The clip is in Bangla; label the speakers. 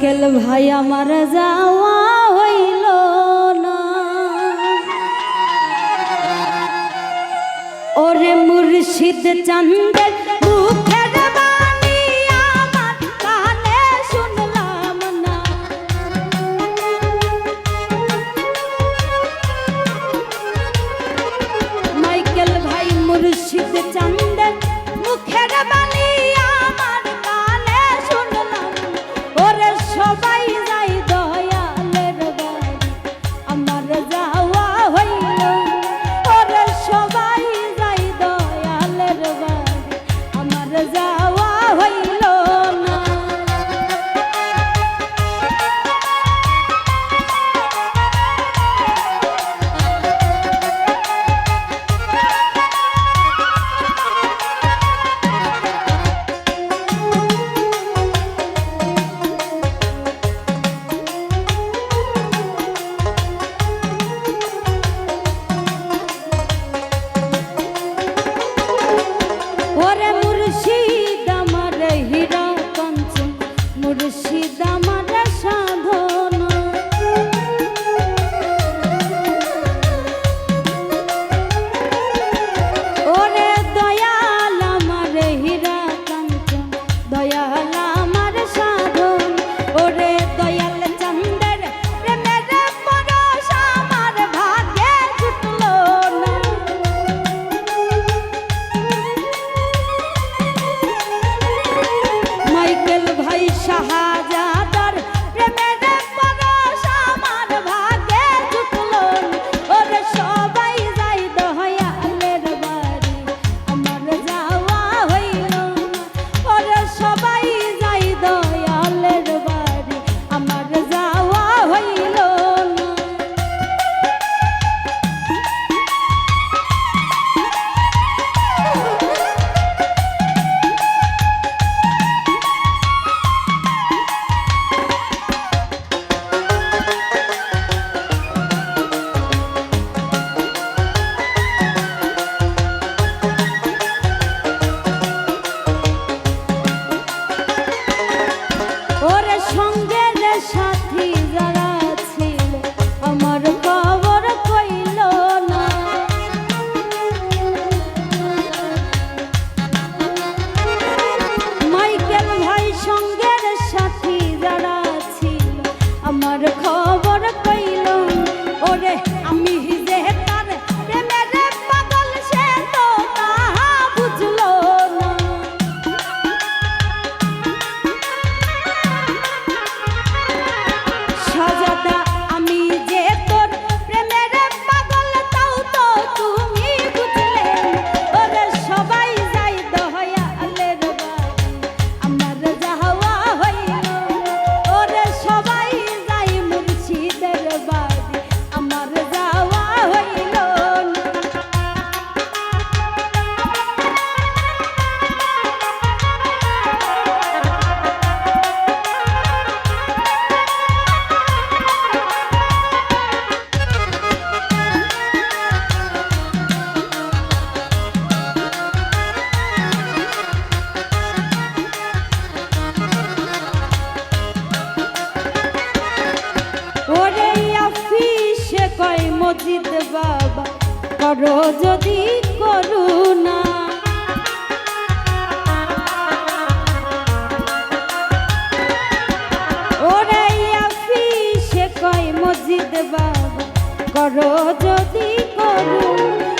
Speaker 1: সকল ভাই আমার যাওয়া হইল না। ওরে মুর্শিদ চন্দ্র মুখে সবাই যাই দয়ালের বাড়ি। আমার যাওয়া হইল ওরে সবাই যাই দয়ালের বাড়ি। আমার যাওয়া মুর্শিদাম মজিদ বাবা করো যদি করুণা। ওরাইয়া সে কয় মজিদ বাবা করো যদি করুণা।